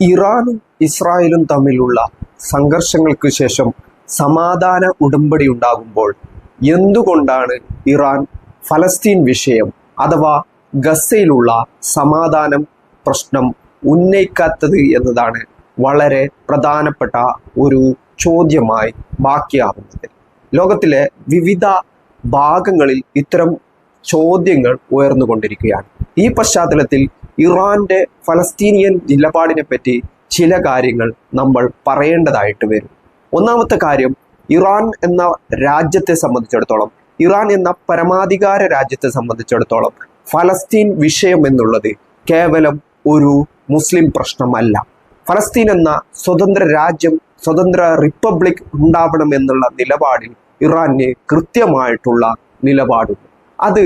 ഇറാനും ഇസ്രായേലും തമ്മിലുള്ള സംഘർഷങ്ങൾക്ക് ശേഷം സമാധാന ഉടമ്പടി ഉണ്ടാകുമ്പോൾ എന്തുകൊണ്ടാണ് ഇറാൻ ഫലസ്തീൻ വിഷയം അഥവാ ഗസയിലുള്ള സമാധാനം പ്രശ്നം ഉന്നയിക്കാത്തത് എന്നതാണ് വളരെ പ്രധാനപ്പെട്ട ഒരു ചോദ്യമായി ബാക്കിയാവുന്നത്. ലോകത്തിലെ വിവിധ ഭാഗങ്ങളിൽ ഇത്തരം ചോദ്യങ്ങൾ ഉയർന്നുകൊണ്ടിരിക്കുകയാണ്. ഈ പശ്ചാത്തലത്തിൽ ഇറാന്റെ ഫലസ്തീനിയൻ നിലപാടിനെ പറ്റി ചില കാര്യങ്ങൾ നമ്മൾ പറയേണ്ടതായിട്ട് വരും. ഒന്നാമത്തെ കാര്യം ഇറാൻ എന്ന രാജ്യത്തെ സംബന്ധിച്ചിടത്തോളം ഇറാൻ എന്ന പരമാധികാര രാജ്യത്തെ സംബന്ധിച്ചിടത്തോളം ഫലസ്തീൻ വിഷയം എന്നുള്ളത് കേവലം ഒരു മുസ്ലിം പ്രശ്നമല്ല. ഫലസ്തീൻ എന്ന സ്വതന്ത്ര രാജ്യം സ്വതന്ത്ര റിപ്പബ്ലിക് ഉണ്ടാവണം എന്നുള്ള നിലപാടിൽ ഇറാന് കൃത്യമായിട്ടുള്ള നിലപാടുണ്ട്. അത്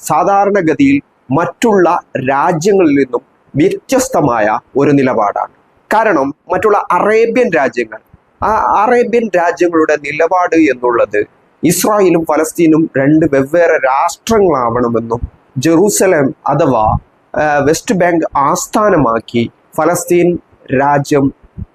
സാധാരണഗതിയിൽ മറ്റുള്ള രാജ്യങ്ങളിൽ നിന്നും വ്യത്യസ്തമായ ഒരു നിലപാടാണ്. കാരണം മറ്റുള്ള അറേബ്യൻ രാജ്യങ്ങൾ ആ അറേബ്യൻ രാജ്യങ്ങളുടെ നിലപാട് എന്നുള്ളത് ഇസ്രായേലും ഫലസ്തീനും രണ്ട് വെവ്വേറെ രാഷ്ട്രങ്ങളാവണമെന്നും ജെറൂസലേം അഥവാ വെസ്റ്റ് ബാങ്ക് ആസ്ഥാനമാക്കി ഫലസ്തീൻ രാജ്യം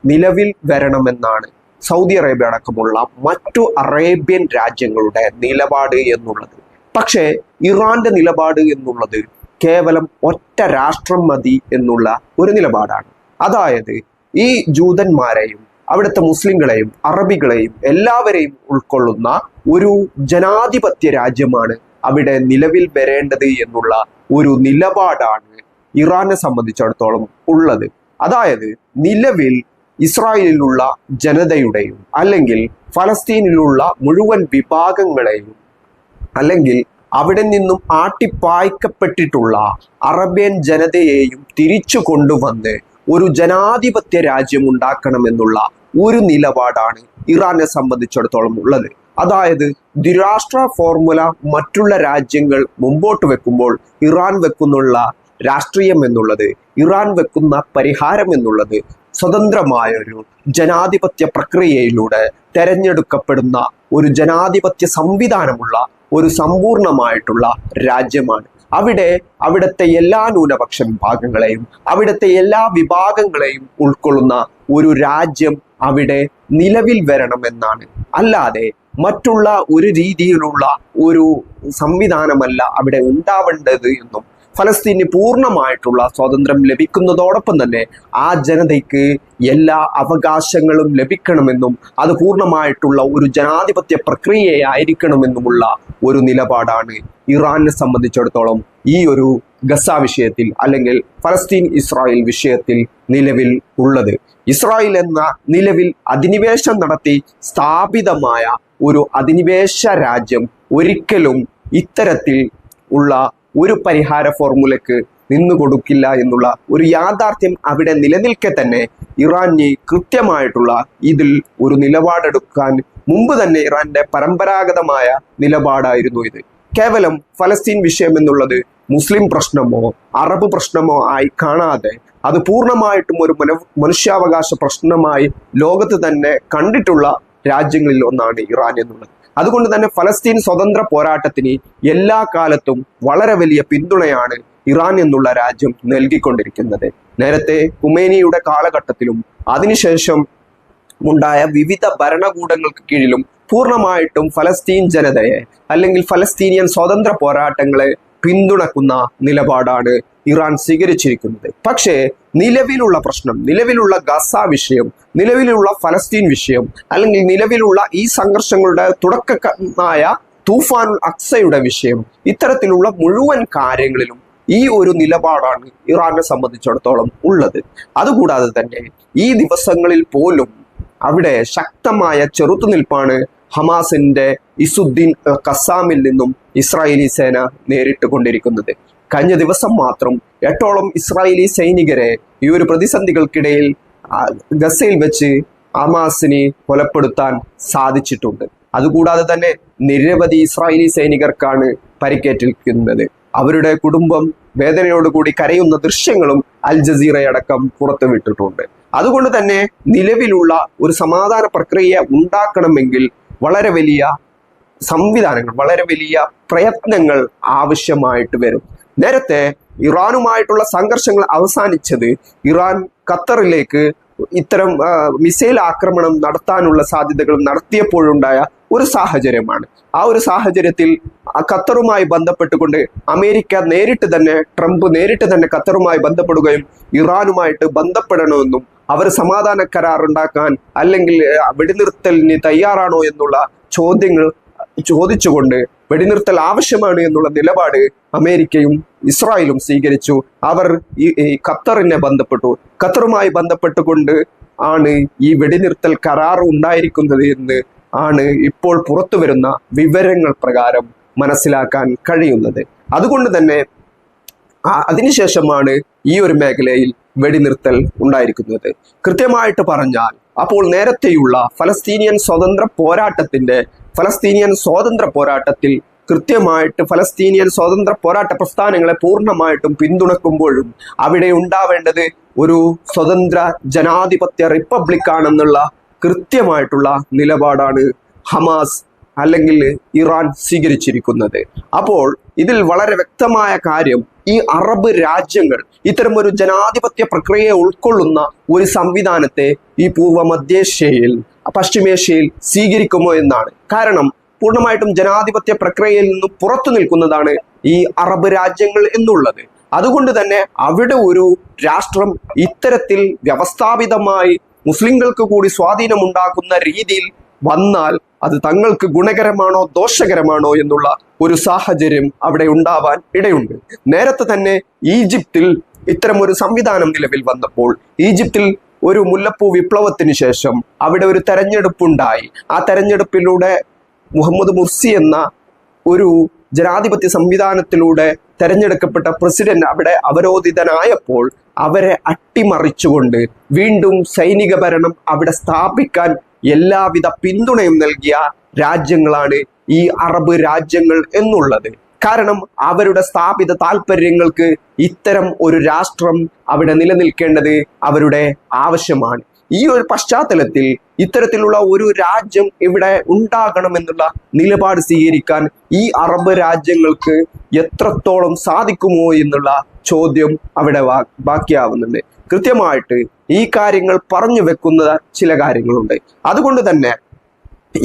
നിലവിൽ വരണമെന്നാണ് സൗദി അറേബ്യ അടക്കമുള്ള മറ്റു അറേബ്യൻ രാജ്യങ്ങളുടെ നിലപാട് എന്നുള്ളത്. പക്ഷേ ഇറാന്റെ നിലപാട് എന്നുള്ളത് കേവലം ഒറ്റ രാഷ്ട്രം മതി എന്നുള്ള ഒരു നിലപാടാണ്. അതായത് ഈ ജൂതന്മാരെയും അവിടുത്തെ മുസ്ലിങ്ങളെയും അറബികളെയും എല്ലാവരെയും ഉൾക്കൊള്ളുന്ന ഒരു ജനാധിപത്യ രാജ്യമാണ് അവിടെ നിലവിൽ വരേണ്ടത് എന്നുള്ള ഒരു നിലപാടാണ് ഇറാനെ സംബന്ധിച്ചിടത്തോളം ഉള്ളത്. അതായത് നിലവിൽ ഇസ്രായേലിലുള്ള ജനതയുടെയും അല്ലെങ്കിൽ ഫലസ്തീനിലുള്ള മുഴുവൻ വിഭാഗങ്ങളെയും അല്ലെങ്കിൽ അവിടെ നിന്നും ആട്ടിപ്പായ്ക്കപ്പെട്ടിട്ടുള്ള അറബ്യൻ ജനതയെയും തിരിച്ചു കൊണ്ടുവന്ന് ഒരു ജനാധിപത്യ രാജ്യം ഉണ്ടാക്കണമെന്നുള്ള ഒരു നിലപാടാണ് ഇറാനെ സംബന്ധിച്ചിടത്തോളം ഉള്ളത്. അതായത് ദ്വിരാഷ്ട്ര ഫോർമുല മറ്റുള്ള രാജ്യങ്ങൾ മുമ്പോട്ട് വെക്കുമ്പോൾ ഇറാൻ വെക്കുന്നുള്ള രാഷ്ട്രീയം എന്നുള്ളത് ഇറാൻ വെക്കുന്ന പരിഹാരം എന്നുള്ളത് സ്വതന്ത്രമായ ഒരു ജനാധിപത്യ പ്രക്രിയയിലൂടെ തെരഞ്ഞെടുക്കപ്പെടുന്ന ഒരു ജനാധിപത്യ സംവിധാനമുള്ള ഒരു സമ്പൂർണമായിട്ടുള്ള രാജ്യമാണ്. അവിടെ അവിടുത്തെ എല്ലാ ന്യൂനപക്ഷ വിഭാഗങ്ങളെയും അവിടുത്തെ എല്ലാ വിഭാഗങ്ങളെയും ഉൾക്കൊള്ളുന്ന ഒരു രാജ്യം അവിടെ നിലവിൽ വരണമെന്നാണ്. അല്ലാതെ മറ്റുള്ള ഒരു രീതിയിലുള്ള ഒരു സംവിധാനമല്ല അവിടെ ഉണ്ടാവേണ്ടത് എന്നും ഫലസ്തീന് പൂർണമായിട്ടുള്ള സ്വാതന്ത്ര്യം ലഭിക്കുന്നതോടൊപ്പം തന്നെ ആ ജനതയ്ക്ക് എല്ലാ അവകാശങ്ങളും ലഭിക്കണമെന്നും അത് പൂർണമായിട്ടുള്ള ഒരു ജനാധിപത്യ പ്രക്രിയയായിരിക്കണമെന്നുമുള്ള ഒരു നിലപാടാണ് ഇറാനെ സംബന്ധിച്ചിടത്തോളം ഈ ഒരു ഗസ വിഷയത്തിൽ അല്ലെങ്കിൽ ഫലസ്തീൻ ഇസ്രായേൽ വിഷയത്തിൽ നിലവിൽ ഉള്ളത്. ഇസ്രായേൽ എന്ന നിലവിൽ അധിനിവേശം നടത്തി സ്ഥാപിതമായ ഒരു അധിനിവേശ രാജ്യം ഒരിക്കലും ഇത്തരത്തിൽ ഉള്ള ഒരു പരിഹാര ഫോർമുലക്ക് നിന്നു കൊടുക്കില്ല എന്നുള്ള ഒരു യാഥാർത്ഥ്യം അവിടെ നിലനിൽക്കെ തന്നെ ഇറാന് കൃത്യമായിട്ടുള്ള ഇതിൽ ഒരു നിലപാടെടുക്കാൻ മുമ്പ് തന്നെ ഇറാന്റെ പരമ്പരാഗതമായ നിലപാടായിരുന്നു ഇത്. കേവലം ഫലസ്തീൻ വിഷയം എന്നുള്ളത് മുസ്ലിം പ്രശ്നമോ അറബ് പ്രശ്നമോ ആയി കാണാതെ അത് പൂർണമായിട്ടും ഒരു മനു മനുഷ്യാവകാശ പ്രശ്നമായി ലോകത്ത് തന്നെ കണ്ടിട്ടുള്ള രാജ്യങ്ങളിൽ ഒന്നാണ് ഇറാൻ എന്നുള്ളത്. അതുകൊണ്ട് തന്നെ ഫലസ്തീൻ സ്വതന്ത്ര പോരാട്ടത്തിന് എല്ലാ കാലത്തും വളരെ വലിയ പിന്തുണയാണ് ഇറാൻ എന്നുള്ള രാജ്യം നൽകിക്കൊണ്ടിരിക്കുന്നത്. നേരത്തെ കുമേനിയുടെ കാലഘട്ടത്തിലും അതിനുശേഷം ഉണ്ടായ വിവിധ ഭരണകൂടങ്ങൾക്ക് കീഴിലും പൂർണമായിട്ടും ഫലസ്തീൻ ജനതയെ അല്ലെങ്കിൽ ഫലസ്തീനിയൻ സ്വതന്ത്ര പോരാട്ടങ്ങളെ പിന്തുണക്കുന്ന നിലപാടാണ് ഇറാൻ സ്വീകരിച്ചിരിക്കുന്നത്. പക്ഷേ നിലവിലുള്ള പ്രശ്നം നിലവിലുള്ള ഗസ വിഷയം നിലവിലുള്ള ഫലസ്തീൻ വിഷയം അല്ലെങ്കിൽ നിലവിലുള്ള ഈ സംഘർഷങ്ങളുടെ തുടക്കമായ തൂഫാനുൽ അക്സയുടെ വിഷയം ഇത്തരത്തിലുള്ള മുഴുവൻ കാര്യങ്ങളിലും ഈ ഒരു നിലപാടാണ് ഇറാനെ സംബന്ധിച്ചിടത്തോളം ഉള്ളത്. അതുകൂടാതെ തന്നെ ഈ ദിവസങ്ങളിൽ പോലും അവിടെ ശക്തമായ ചെറുത്തുനിൽപ്പാണ് ഹമാസിന്റെ ഇസുദ്ദീൻ കസാമിൽ നിന്നും ഇസ്രായേലി സേന നേരിട്ട് കൊണ്ടിരിക്കുന്നത്. കഴിഞ്ഞ ദിവസം മാത്രം എട്ടോളം ഇസ്രായേലി സൈനികരെ ഈ ഒരു പ്രതിസന്ധികൾക്കിടയിൽ ഗസയിൽ വെച്ച് ഹമാസിനെ കൊലപ്പെടുത്താൻ സാധിച്ചിട്ടുണ്ട്. അതുകൂടാതെ തന്നെ നിരവധി ഇസ്രായേലി സൈനികർക്കാണ് പരിക്കേറ്റിരിക്കുന്നത്. അവരുടെ കുടുംബം വേദനയോടുകൂടി കരയുന്ന ദൃശ്യങ്ങളും അൽ ജസീറയടക്കം പുറത്തുവിട്ടിട്ടുണ്ട് അതുകൊണ്ട് തന്നെ നിലവിലുള്ള ഒരു സമാധാന പ്രക്രിയ ഉണ്ടാക്കണമെങ്കിൽ വളരെ വലിയ സംവിധാനങ്ങൾ വളരെ വലിയ പ്രയത്നങ്ങൾ ആവശ്യമായിട്ട് വരും. നേരത്തെ ഇറാനുമായിട്ടുള്ള സംഘർഷങ്ങൾ അവസാനിച്ചത് ഇറാൻ ഖത്തറിലേക്ക് ഇത്തരം മിസൈൽ ആക്രമണം നടത്താനുള്ള സാധ്യതകൾ നടത്തിയപ്പോഴുണ്ടായ ഒരു സാഹചര്യമാണ്. ആ ഒരു സാഹചര്യത്തിൽ ഖത്തറുമായി ബന്ധപ്പെട്ടുകൊണ്ട് അമേരിക്ക നേരിട്ട് തന്നെ ട്രംപ് നേരിട്ട് തന്നെ ഖത്തറുമായി ബന്ധപ്പെടുകയും ഇറാനുമായിട്ട് ബന്ധപ്പെടണമെന്നും അവർ സമാധാന കരാർ ഉണ്ടാക്കാൻ അല്ലെങ്കിൽ വെടിനിർത്തലിന് തയ്യാറാണോ എന്നുള്ള ചോദ്യങ്ങൾ ചോദിച്ചുകൊണ്ട് വെടിനിർത്തൽ ആവശ്യമാണ് എന്നുള്ള നിലപാട് അമേരിക്കയും ഇസ്രായേലും സ്വീകരിച്ചു. അവർ ഈ ഖത്തറിനെ ബന്ധപ്പെട്ടു. ഖത്തറുമായി ബന്ധപ്പെട്ടുകൊണ്ട് ആണ് ഈ വെടിനിർത്തൽ കരാർ ഉണ്ടായിരിക്കുന്നത് എന്ന് ആണ് ഇപ്പോൾ പുറത്തു വരുന്ന വിവരങ്ങൾ പ്രകാരം മനസ്സിലാക്കാൻ കഴിയുന്നത്. അതുകൊണ്ട് തന്നെ അതിനുശേഷമാണ് ഈ ഒരു മേഖലയിൽ വെടിനിർത്തൽ ഉണ്ടായിരിക്കുന്നത്. കൃത്യമായിട്ട് പറഞ്ഞാൽ അപ്പോൾ നേരത്തെയുള്ള ഫലസ്തീനിയൻ സ്വതന്ത്ര പോരാട്ടത്തിന്റെ ഫലസ്തീനിയൻ സ്വാതന്ത്ര്യ പോരാട്ടത്തിൽ കൃത്യമായിട്ട് ഫലസ്തീനിയൻ സ്വാതന്ത്ര്യ പോരാട്ട പ്രസ്ഥാനങ്ങളെ പൂർണമായിട്ടും പിന്തുണക്കുമ്പോഴും അവിടെ ഉണ്ടാവേണ്ടത് ഒരു സ്വതന്ത്ര ജനാധിപത്യ റിപ്പബ്ലിക് ആണെന്നുള്ള കൃത്യമായിട്ടുള്ള നിലപാടാണ് ഹമാസ് അല്ലെങ്കിൽ ഇറാൻ സ്വീകരിച്ചിരിക്കുന്നത്. അപ്പോൾ ഇതിൽ വളരെ വ്യക്തമായ കാര്യം ഈ അറബ് രാജ്യങ്ങൾ ഇത്തരം ഒരു ജനാധിപത്യ പ്രക്രിയയെ ഉൾക്കൊള്ളുന്ന ഒരു സംവിധാനത്തെ ഈ പൂർവ മധ്യേഷ്യയിൽ പശ്ചിമേഷ്യയിൽ സ്വീകരിക്കുമോ എന്നാണ്. കാരണം പൂർണമായിട്ടും ജനാധിപത്യ പ്രക്രിയയിൽ നിന്ന് പുറത്തു നിൽക്കുന്നതാണ് ഈ അറബ് രാജ്യങ്ങൾ എന്നുള്ളത്. അതുകൊണ്ട് തന്നെ അവിടെ ഒരു രാഷ്ട്രം ഇത്തരത്തിൽ വ്യവസ്ഥാപിതമായി മുസ്ലിങ്ങൾക്ക് കൂടി സ്വാധീനമുണ്ടാക്കുന്ന രീതിയിൽ വന്നാൽ അത് തങ്ങൾക്ക് ഗുണകരമാണോ ദോഷകരമാണോ എന്നുള്ള ഒരു സാഹചര്യം അവിടെ ഉണ്ടാവാൻ ഇടയുണ്ട്. നേരത്തെ തന്നെ ഈജിപ്തിൽ ഇത്തരം ഒരു സംവിധാനം നിലവിൽ വന്നപ്പോൾ ഈജിപ്തിൽ ഒരു മുല്ലപ്പൂ വിപ്ലവത്തിന് ശേഷം അവിടെ ഒരു തെരഞ്ഞെടുപ്പുണ്ടായി. ആ തെരഞ്ഞെടുപ്പിലൂടെ മുഹമ്മദ് മുർസി എന്ന ഒരു ജനാധിപത്യ സംവിധാനത്തിലൂടെ തെരഞ്ഞെടുക്കപ്പെട്ട പ്രസിഡന്റ് അവിടെ അവരോധിതനായപ്പോൾ അവരെ അട്ടിമറിച്ചുകൊണ്ട് വീണ്ടും സൈനിക ഭരണം അവിടെ സ്ഥാപിക്കാൻ എല്ലാവിധ പിന്തുണയും നൽകിയ രാജ്യങ്ങളാണ് ഈ അറബ് രാജ്യങ്ങൾ എന്നുള്ളത്. കാരണം അവരുടെ സ്ഥാപിത താല്പര്യങ്ങൾക്ക് ഇത്തരം ഒരു രാഷ്ട്രം അവിടെ നിലനിൽക്കേണ്ടത് അവരുടെ ആവശ്യമാണ്. ഈ ഒരു പശ്ചാത്തലത്തിൽ ഇത്തരത്തിലുള്ള ഒരു രാജ്യം ഇവിടെ ഉണ്ടാകണമെന്നുള്ള നിലപാട് സ്വീകരിക്കാൻ ഈ അറബ് രാജ്യങ്ങൾക്ക് എത്രത്തോളം സാധിക്കുമോ എന്നുള്ള ചോദ്യം അവിടെ ബാക്കിയാവുന്നുണ്ട്. കൃത്യമായിട്ട് ഈ കാര്യങ്ങൾ പറഞ്ഞു വെക്കുന്ന ചില കാര്യങ്ങളുണ്ട്. അതുകൊണ്ട് തന്നെ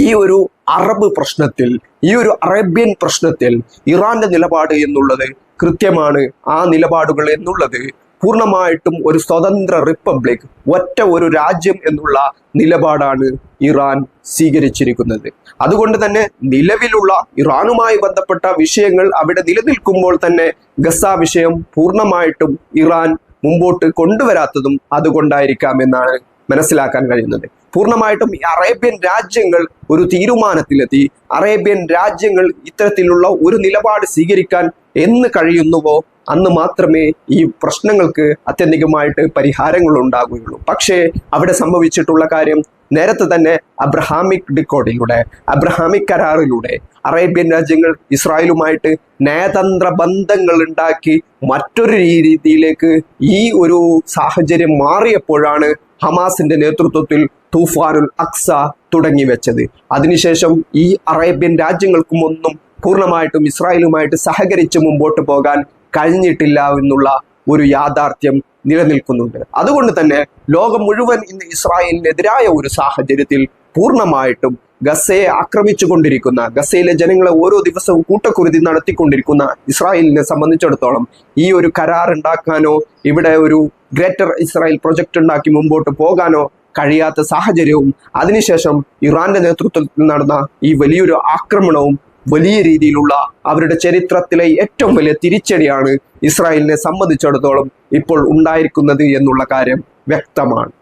ഈ ഒരു അറബ് പ്രശ്നത്തിൽ ഈ ഒരു അറേബ്യൻ പ്രശ്നത്തിൽ ഇറാന്റെ നിലപാട് എന്നുള്ളത് കൃത്യമാണ്. ആ നിലപാടുകൾ എന്നുള്ളത് പൂർണമായിട്ടും ഒരു സ്വതന്ത്ര റിപ്പബ്ലിക് ഒറ്റ ഒരു രാജ്യം എന്നുള്ള നിലപാടാണ് ഇറാൻ സ്വീകരിച്ചിരിക്കുന്നത്. അതുകൊണ്ട് തന്നെ നിലവിലുള്ള ഇറാനുമായി ബന്ധപ്പെട്ട വിഷയങ്ങൾ അവിടെ നിലനിൽക്കുമ്പോൾ തന്നെ ഗസ വിഷയം പൂർണമായിട്ടും ഇറാൻ മുമ്പോട്ട് കൊണ്ടുവരാത്തതും അതുകൊണ്ടായിരിക്കാം എന്നാണ് മനസ്സിലാക്കാൻ കഴിയുന്നത്. പൂർണമായിട്ടും ഈ അറേബ്യൻ രാജ്യങ്ങൾ ഒരു തീരുമാനത്തിലെത്തി. അറേബ്യൻ രാജ്യങ്ങൾ ഇത്തരത്തിലുള്ള ഒരു നിലപാട് സ്വീകരിക്കാൻ എന്ന് കഴിയുന്നുവോ അന്ന് മാത്രമേ ഈ പ്രശ്നങ്ങൾക്ക് അത്യന്തികമായിട്ട് പരിഹാരങ്ങൾ ഉണ്ടാകുകയുള്ളൂ. പക്ഷേ അവിടെ സംഭവിച്ചിട്ടുള്ള കാര്യം നേരത്തെ തന്നെ അബ്രഹാമിക് ഡിക്കോഡിലൂടെ അബ്രഹാമിക് കരാറിലൂടെ അറേബ്യൻ രാജ്യങ്ങൾ ഇസ്രായേലുമായിട്ട് നയതന്ത്ര ബന്ധങ്ങൾ ഉണ്ടാക്കി മറ്റൊരു രീതിയിലേക്ക് ഈ ഒരു സാഹചര്യം മാറിയപ്പോഴാണ് ഹമാസിന്റെ നേതൃത്വത്തിൽ തൂഫാനുൽ അക്സ തുടങ്ങി വെച്ചത്. അതിനുശേഷം ഈ അറേബ്യൻ രാജ്യങ്ങൾക്കും ഒന്നും പൂർണമായിട്ടും ഇസ്രായേലുമായിട്ട് സഹകരിച്ച് മുമ്പോട്ട് പോകാൻ കഴിഞ്ഞിട്ടില്ല എന്നുള്ള ഒരു യാഥാർത്ഥ്യം നിലനിൽക്കുന്നുണ്ട്. അതുകൊണ്ട് തന്നെ ലോകം മുഴുവൻ ഇന്ന് ഇസ്രായേലിനെതിരായ ഒരു സാഹചര്യത്തിൽ പൂർണമായിട്ടും ഗസയെ ആക്രമിച്ചു കൊണ്ടിരിക്കുന്ന ഗസയിലെ ജനങ്ങളെ ഓരോ ദിവസവും കൂട്ടക്കുരുതി നടത്തിക്കൊണ്ടിരിക്കുന്ന ഇസ്രായേലിനെ സംബന്ധിച്ചിടത്തോളം ഈ ഒരു കരാർ ഉണ്ടാക്കാനോ ഇവിടെ ഒരു ഗ്രേറ്റർ ഇസ്രായേൽ പ്രൊജക്ട് ഉണ്ടാക്കി മുമ്പോട്ട് പോകാനോ കഴിയാത്ത സാഹചര്യവും അതിനുശേഷം ഇറാന്റെ നേതൃത്വത്തിൽ നടന്ന ഈ വലിയൊരു ആക്രമണവും വലിയ രീതിയിലുള്ള അവരുടെ ചരിത്രത്തിലെ ഏറ്റവും വലിയ തിരിച്ചടിയാണ് ഇസ്രായേലിനെ സംബന്ധിച്ചിടത്തോളം ഇപ്പോൾ ഉണ്ടായിരിക്കുന്നത് എന്നുള്ള കാര്യം വ്യക്തമാണ്.